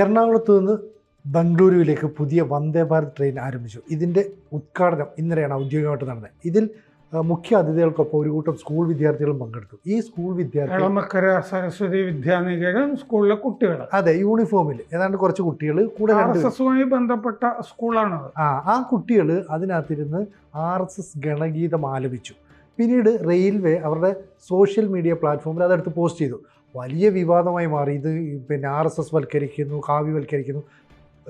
എറണാകുളത്ത് നിന്ന് ബംഗളൂരുവിലേക്ക് പുതിയ വന്ദേ ഭാരത് ട്രെയിൻ ആരംഭിച്ചു. ഇതിന്റെ ഉദ്ഘാടനം ഇന്നലെയാണ് ഔദ്യോഗികമായിട്ട് നടന്നത്. ഇതിൽ മുഖ്യ അതിഥികൾക്കൊപ്പം ഒരു കൂട്ടം സ്കൂൾ വിദ്യാർത്ഥികളും പങ്കെടുത്തു. ഈ സ്കൂൾ വിദ്യാർത്ഥികൾ എളമക്കര സരസ്വതി വിദ്യാനികേതൻ സ്കൂളിലെ കുട്ടികൾ. അതെ യൂണിഫോമിൽ ഏതാണ്ട് കുറച്ച് കുട്ടികൾ കൂടെ ബന്ധപ്പെട്ട സ്കൂളാണ് ആ ആ കുട്ടികൾ അതിനകത്തിരുന്ന് ആർ എസ് എസ് ഗണഗീതം ആലപിച്ചു. പിന്നീട് റെയിൽവേ അവരുടെ സോഷ്യൽ മീഡിയ പ്ലാറ്റ്ഫോമിൽ അതെടുത്ത് പോസ്റ്റ് ചെയ്തു. വലിയ വിവാദമായി മാറി. ഇത് പിന്നെ ആർ എസ് എസ് വൽക്കരിക്കുന്നു കാവ്യവൽക്കരിക്കുന്നു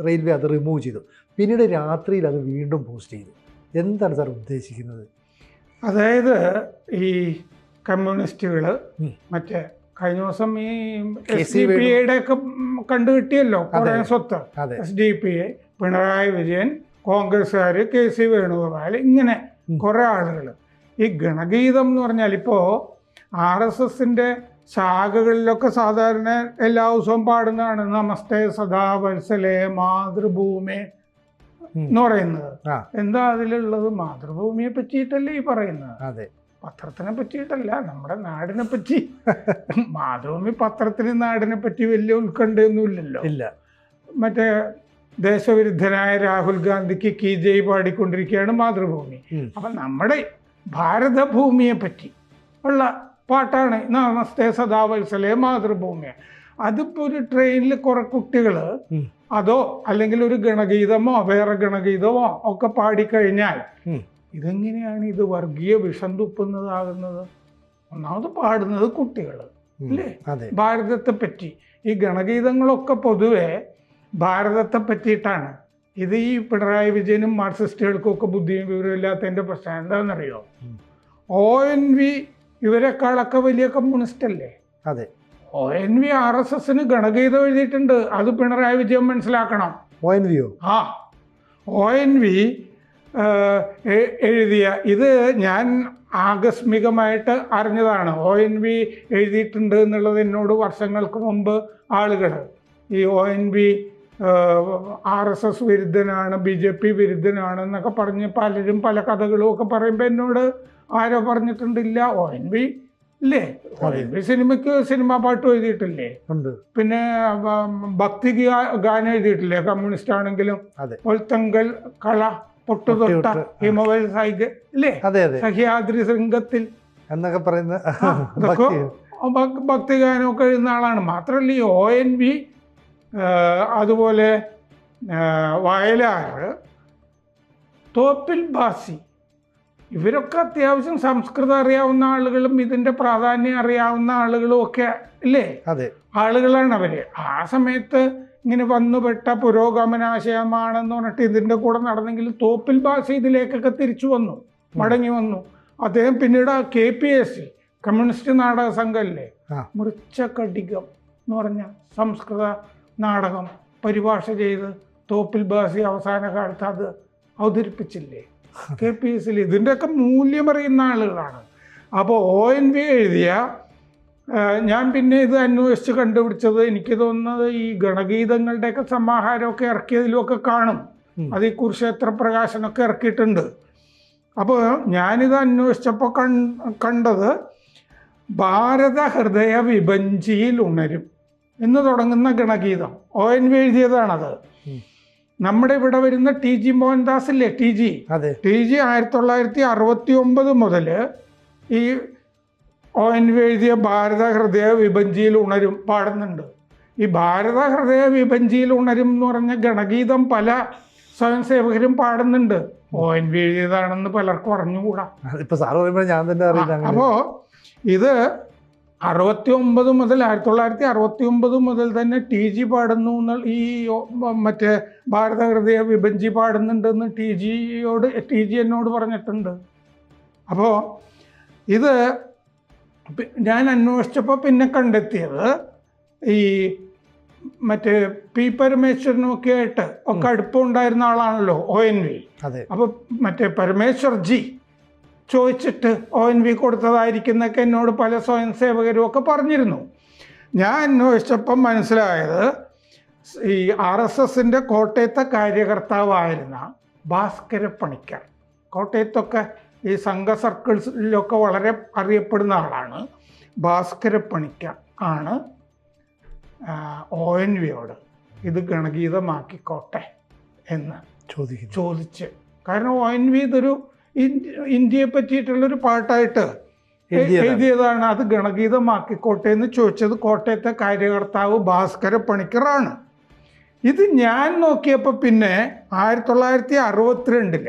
റെയിൽവേ അത് റിമൂവ് ചെയ്തു. പിന്നീട് രാത്രിയിൽ അത് വീണ്ടും പോസ്റ്റ് ചെയ്തു. എന്താണ് സാർ ഉദ്ദേശിക്കുന്നത്? അതായത് ഈ കമ്മ്യൂണിസ്റ്റുകൾ. മറ്റേ കഴിഞ്ഞ ദിവസം ഈ എസ് ഡി പി എയുടെ ഐയുടെ ഒക്കെ കണ്ടുകിട്ടിയല്ലോ കുറെ സ്വത്ത്. S D P I Pinarayi Vijayan കോൺഗ്രസ്സുകാർ കെ സി വേണുഗോപാൽ ഇങ്ങനെ കുറേ ആളുകൾ ഈ ഗണഗീതം എന്ന് പറഞ്ഞാൽ ഇപ്പോൾ ആർ എസ് എസിന്റെ ശാഖകളിലൊക്കെ സാധാരണ എല്ലാ ദിവസവും പാടുന്നതാണ്. നമസ്തേ സദാ വത്സലേ മാതൃഭൂമി. എന്ന് പറയുന്നത്. എന്താ അതിലുള്ളത്? മാതൃഭൂമിയെ പറ്റിയിട്ടല്ലേ ഈ പറയുന്നത്. അതെ. പത്രത്തിനെ പറ്റിയിട്ടല്ല നമ്മുടെ നാടിനെ പറ്റി. മാതൃഭൂമി പത്രത്തിന് നാടിനെ പറ്റി വലിയ ഉത്കണ്ഠയൊന്നുമില്ലല്ലോ. ഇല്ല. മറ്റേ ദേശവിരുദ്ധനായ രാഹുൽ ഗാന്ധിക്ക് കി ജയ് പാടിക്കൊണ്ടിരിക്കുകയാണ് മാതൃഭൂമി. അപ്പം നമ്മുടെ ഭാരതഭൂമിയെ പറ്റി ഉള്ള പാട്ടാണ്. നമസ്തേ സദാവത്സലേ മാതൃഭൂമി. അതിപ്പോ ഒരു ട്രെയിനിൽ കുറെ കുട്ടികൾ അതോ അല്ലെങ്കിൽ ഒരു ഗണഗീതമോ വേറെ ഗണഗീതമോ ഒക്കെ പാടിക്കഴിഞ്ഞാൽ. ഇതെങ്ങനെയാണ് ഇത് വർഗീയ വിഷം തുപ്പുന്നതാകുന്നത്? ഒന്നാമത് പാടുന്നത് കുട്ടികൾ അല്ലേ ഭാരതത്തെ പറ്റി. ഈ ഗണഗീതങ്ങളൊക്കെ പൊതുവെ ഭാരതത്തെ പറ്റിയിട്ടാണ്. ഇത് ഈ പിണറായി വിജയനും മാർക്സിസ്റ്റുകൾക്കും ഒക്കെ ബുദ്ധിയും വിവരവും ഇല്ലാത്തതിന്റെ പ്രശ്നം എന്താണെന്നറിയോ. ഒ എൻ വി ഇവരെക്കാളൊക്കെ വലിയ കമ്മ്യൂണിസ്റ്റ് അല്ലേ? അതെ. O N V R S എസിന് ഗണഗീതം എഴുതിയിട്ടുണ്ട്. അത് പിണറായി വിജയൻ മനസ്സിലാക്കണം. ഒ എൻ വിയോ ആ. ഒ എൻ വി എഴുതിയ ഇത് ഞാൻ ആകസ്മികമായിട്ട് അറിഞ്ഞതാണ്. ഒ എൻ വി എഴുതിയിട്ടുണ്ട് എന്നുള്ളത് എന്നോട് വർഷങ്ങൾക്ക് മുമ്പ് ആളുകൾ. ഈ O N V R S S വിരുദ്ധനാണ് B J P വിരുദ്ധനാണ് എന്നൊക്കെ പറഞ്ഞ് പലരും പല കഥകളും ഒക്കെ പറയുമ്പോൾ എന്നോട് ആരോ പറഞ്ഞിട്ടുണ്ടില്ല. ഒ എൻ വി ഇല്ലേ? ഒ എൻ വി സിനിമയ്ക്ക് സിനിമാ പാട്ട് എഴുതിയിട്ടില്ലേ? പിന്നെ ഭക്തി ഗാനം എഴുതിയിട്ടില്ലേ? കമ്മ്യൂണിസ്റ്റ് ആണെങ്കിലും. ഒൽത്തങ്കൽ കള പൊട്ടുതൊട്ട. ഹിമവൽ സൈഗ് ഇല്ലേ? സഹ്യാദ്രി ശൃംഗത്തിൽ. എന്നൊക്കെ പറയുന്ന ഭക്തിഗാനമൊക്കെ ഭക്തി ഭക്- ഭക്തി ഗാനമൊക്കെ എഴുതുന്ന ആളാണ്. മാത്രമല്ല ഈ ഒ എൻ വി അതുപോലെ വയലാറ് വയലാർ തോപ്പിൽ ബാസി ഇവരൊക്കെ അത്യാവശ്യം സംസ്കൃതം അറിയാവുന്ന ആളുകളും ഇതിന്റെ പ്രാധാന്യം അറിയാവുന്ന ആളുകളും ഒക്കെ ഇല്ലേ? അതെ. ആളുകളാണ് അവർ. ആ സമയത്ത് ഇങ്ങനെ വന്നുപെട്ട പുരോഗമനാശയമാണെന്ന് പറഞ്ഞിട്ട് ഇതിന്റെ കൂടെ നടന്നെങ്കിൽ തോപ്പിൽ ഭാഷ ഇതിലേക്കൊക്കെ തിരിച്ചു വന്നു മടങ്ങി വന്നു. അദ്ദേഹം പിന്നീട് K P S C communist നാടക സംഘമല്ലേ ആ. മൃച്ഛകടികം എന്ന് പറഞ്ഞ സംസ്കൃത നാടകം പരിഭാഷ ചെയ്ത് തോപ്പിൽ ബാസി അവസാന കാലത്ത് അത് അവതരിപ്പിച്ചില്ലേ? കെ പി എസ് സിയിൽ ഇതിന്റെയൊക്കെ മൂല്യമറിയുന്ന ആളുകളാണ് അപ്പോൾ ഒ എൻ വി എഴുതിയ ഞാൻ പിന്നെ ഇത് അന്വേഷിച്ച് കണ്ടുപിടിച്ചത് എനിക്ക് തോന്നുന്നത് ഈ ഗണഗീതങ്ങളുടെയൊക്കെ സമാഹാരമൊക്കെ ഇറക്കിയതിലുമൊക്കെ കാണും. അത് ഈ കുരുക്ഷേത്ര പ്രകാശനമൊക്കെ ഇറക്കിയിട്ടുണ്ട് അപ്പോൾ ഞാനിത് അന്വേഷിച്ചപ്പോൾ കൺ കണ്ടത് ഭാരത ഹൃദയ വിഭഞ്ചിയിൽ ഉണരും എന്ന് തുടങ്ങുന്ന ഗണഗീതം ഒ എൻ വി എഴുതിയതാണത്. നമ്മുടെ ഇവിടെ വരുന്ന ടി ജി മോഹൻദാസ് ഇല്ലേ ടി ജി. അതെ. ടി ജി ആയിരത്തി തൊള്ളായിരത്തി അറുപത്തി ഒമ്പത് മുതൽ ഈ ഒ എൻ വി എഴുതിയ ഭാരത ഹൃദയ വിഭഞ്ചിയിൽ ഉണരും പാടുന്നുണ്ട്. ഈ ഭാരത ഹൃദയ വിഭഞ്ചിയിൽ ഉണരും എന്ന് പറഞ്ഞ ഗണഗീതം പല സ്വയം സേവകരും പാടുന്നുണ്ട്. ഒ എൻ വി എഴുതിയതാണെന്ന് പലർക്കും അറിഞ്ഞുകൂടാ. ഇപ്പൊ സാറ് പറയുമ്പോൾ ഞാൻ തന്നെ അറിയാം അപ്പോ ഇത് അറുപത്തി ഒമ്പത് മുതൽ ആയിരത്തി തൊള്ളായിരത്തി അറുപത്തി ഒമ്പത് മുതൽ തന്നെ ടി ജി പാടുന്നു എന്നുള്ള ഈ മറ്റേ ഭാരത ഹൃദയ വിഭഞ്ചി പാടുന്നുണ്ടെന്ന് ടി ജിയോട് ടി ജി എന്നോട് പറഞ്ഞിട്ടുണ്ട്. അപ്പോൾ ഇത് ഞാൻ അന്വേഷിച്ചപ്പോൾ പിന്നെ കണ്ടെത്തിയത് ഈ മറ്റേ പി പരമേശ്വരനുമൊക്കെ ആയിട്ട് ഒക്കെ അടുപ്പമുണ്ടായിരുന്ന ആളാണല്ലോ ഒ എൻ വി. അതെ. അപ്പോൾ മറ്റേ പരമേശ്വർ ജി ചോദിച്ചിട്ട് ഒ എൻ വി കൊടുത്തതായിരിക്കുന്നൊക്കെ എന്നോട് പല സ്വയം സേവകരും ഒക്കെ പറഞ്ഞിരുന്നു. ഞാൻ അന്വേഷിച്ചപ്പം മനസ്സിലായത് ഈ ആർ എസ് എസിന്റെ കോട്ടയത്തെ കാര്യകർത്താവായിരുന്ന ഭാസ്കര പണിക്കർ. കോട്ടയത്തൊക്കെ ഈ സംഘ സർക്കിൾസിലൊക്കെ വളരെ അറിയപ്പെടുന്ന ആളാണ്. ഭാസ്കര പണിക്കർ ആണ് ഒ എൻ വിയോട് ഇത് ഗണഗീതമാക്കിക്കോട്ടെ എന്ന് ചോദിച്ചു ചോദിച്ച്. കാരണം ഒ എൻ വി ഇതൊരു ഇന്ത്യയെ പറ്റിയിട്ടുള്ളൊരു പാട്ടായിട്ട് എഴുതിയതാണ്. അത് ഗണഗീതമാക്കിക്കോട്ടെ എന്ന് ചോദിച്ചത് കോട്ടയത്തെ കാര്യകർത്താവ് ഭാസ്കര പണിക്കറാണ് ഇത് ഞാൻ നോക്കിയപ്പോൾ പിന്നെ ആയിരത്തി തൊള്ളായിരത്തി അറുപത്തിരണ്ടിൽ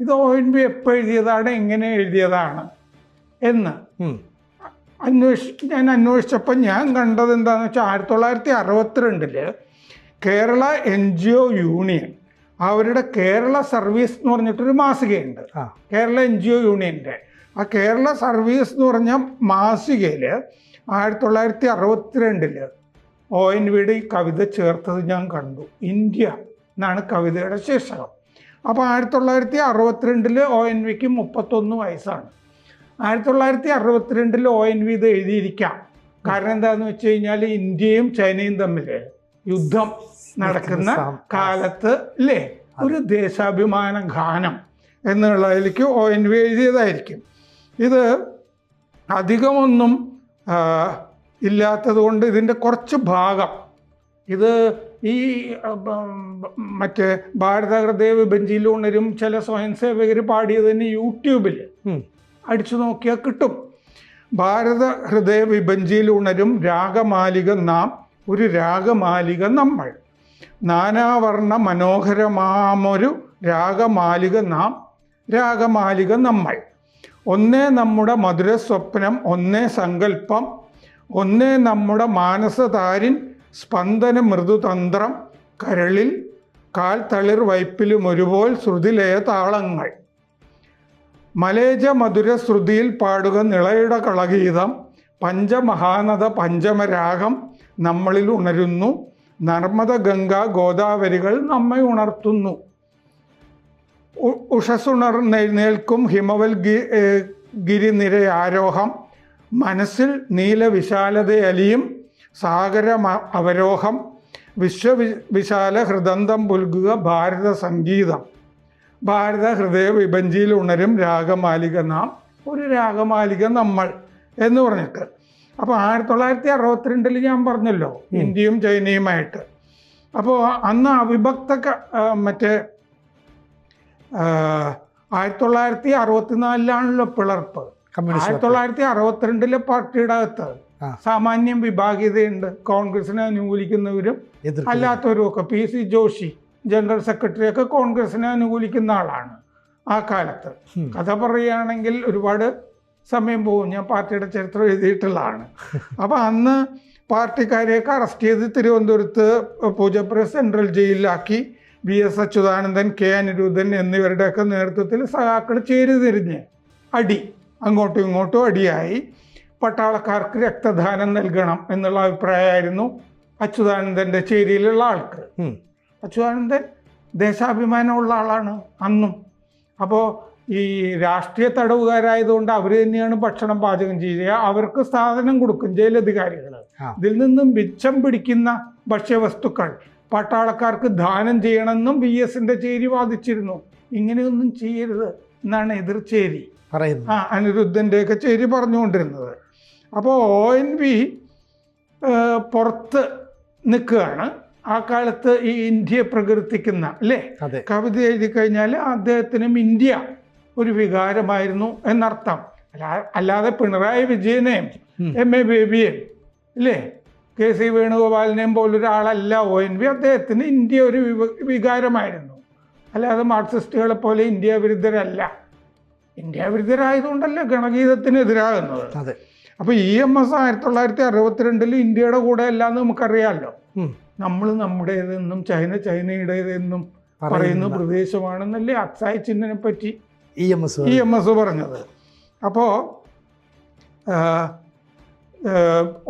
ഇത് ഒ എൻ ബി എപ്പോൾ എഴുതിയതാണ് എങ്ങനെ എഴുതിയതാണ് എന്ന്. അന്വേഷിച്ച് ഞാൻ അന്വേഷിച്ചപ്പോൾ ഞാൻ കണ്ടത് എന്താണെന്ന് വെച്ചാൽ ആയിരത്തി തൊള്ളായിരത്തി അറുപത്തിരണ്ടിൽ Kerala N G O union അവരുടെ കേരള സർവീസ് എന്ന് പറഞ്ഞിട്ടൊരു മാസികയുണ്ട്. ആ. കേരള എൻ ജി ഒ യൂണിയന്റെ. ആ കേരള സർവീസ് എന്ന് പറഞ്ഞ മാസികയിൽ ആയിരത്തി തൊള്ളായിരത്തി അറുപത്തിരണ്ടിൽ ഒ എൻ വിയുടെ ഈ കവിത ചേർത്തത് ഞാൻ കണ്ടു. ഇന്ത്യ എന്നാണ് കവിതയുടെ ശീർഷകം. അപ്പോൾ ആയിരത്തി തൊള്ളായിരത്തി അറുപത്തിരണ്ടിൽ ഒ എൻ വിക്ക് മുപ്പത്തൊന്ന് വയസ്സാണ്. ആയിരത്തി തൊള്ളായിരത്തി അറുപത്തിരണ്ടിൽ ഒ എൻ വി ഇത് എഴുതിയിരിക്കാം. കാരണം എന്താണെന്ന് വെച്ച് കഴിഞ്ഞാൽ ഇന്ത്യയും ചൈനയും തമ്മിൽ യുദ്ധം നടക്കുന്ന കാലത്ത് അല്ലേ ഒരു ദേശാഭിമാന ഗാനം എന്നുള്ളതിലേക്ക് ഒ എൻ വി എഴുതിയതായിരിക്കും. ഇത് അധികമൊന്നും ഇല്ലാത്തത് കൊണ്ട് ഇതിന്റെ കുറച്ച് ഭാഗം ഇത് ഈ മറ്റേ ഭാരത ബെഞ്ചിലൂണരും ചില സ്വയം സേവകർ പാടിയത് തന്നെ യൂട്യൂബിൽ. അടിച്ചു നോക്കിയാൽ കിട്ടും. ഭാരത ഹൃദയ വിഭഞ്ചിയിലൂണരും രാഗമാലിക നാം ഒരു രാഗമാലിക നമ്മൾ. നാനാവർണ മനോഹരമാമൊരു രാഗമാലിക നാം രാഗമാലിക നമ്മൾ. ഒന്നേ നമ്മുടെ മധുര സ്വപ്നം ഒന്നേ സങ്കല്പം ഒന്നേ നമ്മുടെ മാനസതാരിൻ സ്പന്ദന മൃദുതന്ത്രം കരളിൽ കാൽ തളിർ വൈപ്പിലും ഒരുപോൽ ശ്രുതിലയ താളങ്ങൾ. മലേജ മധുര ശ്രുതിയിൽ പാടുക നിളയുടെ കളഗീതം പഞ്ചമഹാനദ പഞ്ചമരാഗം നമ്മളിൽ ഉണരുന്നു. നർമ്മദ ഗംഗ ഗോദാവരികൾ നമ്മെ ഉണർത്തുന്നു. ഉഷസുണർ നേൽക്കും ഹിമവൽ ഗിരിനിര ആരോഹം. മനസ്സിൽ നീലവിശാലതയലിയും സാഗര അവരോഹം. വിശ്വവി വിശാല ഹൃദന്തം പുൽകുക ഭാരത സംഗീതം. ഭാരത ഹൃദയ വിഭജിയിൽ ഉണരും രാഗമാലിക നാം. ഒരു രാഗമാലിക നമ്മൾ എന്ന് പറഞ്ഞിട്ട് അപ്പോൾ ആയിരത്തി തൊള്ളായിരത്തി അറുപത്തിരണ്ടിൽ ഞാൻ പറഞ്ഞല്ലോ ഇന്ത്യയും ചൈനയുമായിട്ട്. അപ്പോൾ അന്ന് അവിഭക്ത മറ്റേ ആയിരത്തി തൊള്ളായിരത്തി അറുപത്തിനാലിലാണല്ലോ പിളർപ്പ്. ആയിരത്തി തൊള്ളായിരത്തി അറുപത്തിരണ്ടിലെ പാർട്ടിയുടെ അകത്ത്. സാമാന്യം വിഭാഗീയതയുണ്ട്. കോൺഗ്രസിനെ അനുകൂലിക്കുന്നവരും. അല്ലാത്തവരും ഒക്കെ. P. C. Joshi general secretary ഒക്കെ കോൺഗ്രസിനെ അനുകൂലിക്കുന്ന ആളാണ് ആ കാലത്ത്. കഥ പറയുകയാണെങ്കിൽ ഒരുപാട് സമയം പോകും. ഞാൻ പാർട്ടിയുടെ ചരിത്രം എഴുതിയിട്ടുള്ളതാണ്. അപ്പം അന്ന് പാർട്ടിക്കാരെയൊക്കെ അറസ്റ്റ് ചെയ്ത് തിരുവനന്തപുരത്ത് Poojappura central ജയിലിലാക്കി V S Achuthanandan K Aniruddhan എന്നിവരുടെയൊക്കെ നേതൃത്വത്തിൽ സഖാക്കൾ ചേരിതിരിഞ്ഞ് അടി അങ്ങോട്ടും ഇങ്ങോട്ടും അടിയായി. പട്ടാളക്കാർക്ക് രക്തദാനം നൽകണം എന്നുള്ള അഭിപ്രായമായിരുന്നു അച്യുതാനന്ദന്റെ ചേരിയിലുള്ള ആൾക്ക്. അച്യുതാനന്ദൻ ദേശാഭിമാനമുള്ള ആളാണ് അന്നും. അപ്പോൾ ഈ രാഷ്ട്രീയ തടവുകാരായതുകൊണ്ട് അവർ തന്നെയാണ് ഭക്ഷണം പാചകം ചെയ്യുക. അവർക്ക് സാധനം കൊടുക്കും ജയിലധികാരികൾ. ഇതിൽ നിന്നും മിച്ചം പിടിക്കുന്ന ഭക്ഷ്യവസ്തുക്കൾ പട്ടാളക്കാർക്ക് ദാനം ചെയ്യണമെന്നും വി എസിന്റെ ചേരി വാദിച്ചിരുന്നു. ഇങ്ങനെയൊന്നും ചെയ്യരുത് എന്നാണ് എതിർചേരി പറയുന്നത് ആ അനിരുദ്ധന്റെയൊക്കെ ചേരി പറഞ്ഞുകൊണ്ടിരുന്നത്. അപ്പോൾ ഒ എൻ വി പുറത്ത് നിൽക്കുകയാണ്. ആ കാലത്ത് ഈ ഇന്ത്യയെ പ്രകീർത്തിക്കുന്ന അല്ലേ? കവിത എഴുതി കഴിഞ്ഞാൽ അദ്ദേഹത്തിനും ഇന്ത്യ ഒരു വികാരമായിരുന്നു എന്നർത്ഥം. അല്ലാ- അല്ലാതെ പിണറായി വിജയനെയും എം എ ബേബിയെയും ഇല്ലേ? കെ. സി. വേണുഗോപാലിനെയും പോലൊരാളല്ല. ഒ. എൻ. വി. അദ്ദേഹത്തിന് ഇന്ത്യ ഒരു വികാരമായിരുന്നു. അല്ലാതെ മാർക്സിസ്റ്റുകളെ പോലെ ഇന്ത്യ വിരുദ്ധരല്ല. ഇന്ത്യ വിരുദ്ധരായതുകൊണ്ടല്ല ഗണഗീതത്തിന് എതിരാകുന്നത് അതെ. അപ്പോൾ ഇ. എം. എസ്. ആയിരത്തി തൊള്ളായിരത്തി അറുപത്തിരണ്ടിൽ ഇന്ത്യയുടെ കൂടെ അല്ലാന്ന് നമുക്കറിയാമല്ലോ. നമ്മൾ നമ്മുടേതെന്നും ചൈന ചൈനയുടേതെന്നും പറയുന്ന പറയുന്ന പ്രദേശമാണെന്നല്ലേ അക്സായ് ചിഹ്നനെ പറ്റി E M S E M S പറഞ്ഞത്. അപ്പോൾ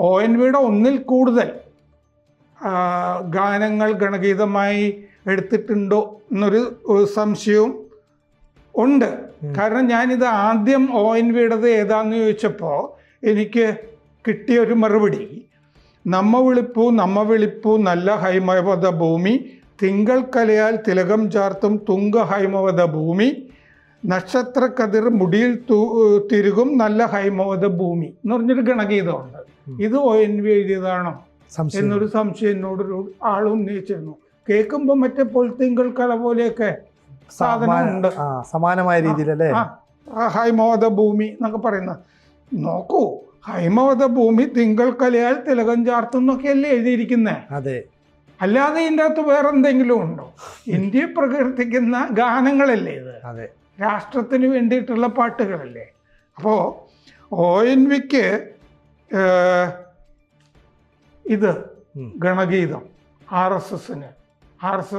ഒ എൻ വിയുടെ ഒന്നിൽ കൂടുതൽ ഗാനങ്ങൾ ഗണഗീതമായി എടുത്തിട്ടുണ്ടോ എന്നൊരു സംശയവും ഉണ്ട്. കാരണം ഞാനിത് ആദ്യം ഒ എൻ വിയുടേത് ഏതാന്ന് ചോദിച്ചപ്പോൾ എനിക്ക് കിട്ടിയ ഒരു മറുപടി. നമ്മ വിളിപ്പു നമ്മ വിളിപ്പു നല്ല ഹൈമവത ഭൂമി തിങ്കൾ കലയാൽ തിലകം ചാർത്തും തുങ്ക ഹൈമവത ഭൂമി നക്ഷത്രക്കതിർ മുടിയിൽ തിരുകും നല്ല ഹൈമോദ ഭൂമി എന്ന് പറഞ്ഞൊരു ഗണഗീതമുണ്ട്. ഇത് ഒ എൻ വി എഴുതിയതാണോ? എന്നൊരു സംശയം എന്നോടൊരു ആൾ ഉന്നയിച്ചിരുന്നു. കേൾക്കുമ്പോൾ മറ്റേ പൊളിത്തിങ്കൾ കല പോലെയൊക്കെ സാധനമുണ്ട് സമാനമായ രീതിയിലല്ലേ? ഹൈമോദ ഭൂമി എന്നൊക്കെ പറയുന്ന. നോക്കൂ ഹൈമവത ഭൂമി തിങ്കൾ കലയാൽ തിലകം ചാർത്തുന്നൊക്കെയല്ലേ എഴുതിയിരിക്കുന്നത് അതെ. അല്ലാതെ ഇതിന്റെ അകത്ത് വേറെന്തെങ്കിലും ഉണ്ടോ? ഇന്ത്യയെ പ്രകീർത്തിക്കുന്ന ഗാനങ്ങളല്ലേ ഇത്? അതെ. രാഷ്ട്രത്തിന് വേണ്ടിയിട്ടുള്ള പാട്ടുകളല്ലേ? അപ്പോൾ ഒ എൻ വിക്ക് ഇത് ഗണഗീതം ആർ എസ് എസിന് ആർ എസ്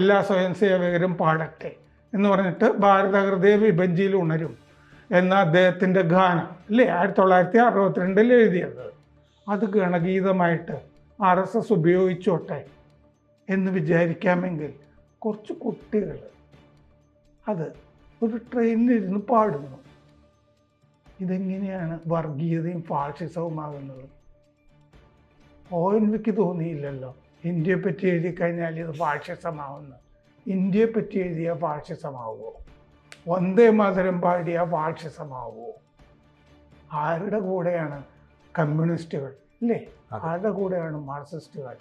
എല്ലാ സ്വയം സേവകരും പാടട്ടെ എന്ന് പറഞ്ഞിട്ട് ഭാരതഹൃദയ വിഭജിയിൽ ഉണരും എന്ന അദ്ദേഹത്തിന്റെ ഗാനം അല്ലേ? ആയിരത്തി തൊള്ളായിരത്തി അറുപത്തിരണ്ടിൽ എഴുതിയത്. അത് ഗണഗീതമായിട്ട് ആർ എസ് എസ് ഉപയോഗിച്ചോട്ടെ എന്ന് വിചാരിക്കാമെങ്കിൽ കുറച്ച് കുട്ടികൾ അത് ഒരു ട്രെയിനിലിരുന്ന് പാടുന്നു. ഇതെങ്ങനെയാണ് വർഗീയതയും ഫാഷിസവുമാകുന്നത് ഒ എൻ വിക്ക് തോന്നിയില്ലല്ലോ. ഇന്ത്യയെ പറ്റി എഴുതി കഴിഞ്ഞാൽ ഇത് ഫാഷിസമാവുന്നു ഇന്ത്യയെ പറ്റി എഴുതിയ ഫാഷിസമാവുമോ വന്ദേ മാതരം പാടിയ ഫാഷിസമാവുമോ ആരുടെ കൂടെയാണ് കമ്മ്യൂണിസ്റ്റുകൾ? അല്ലേ. ആരുടെ കൂടെയാണ് മാർക്സിസ്റ്റുകൾ?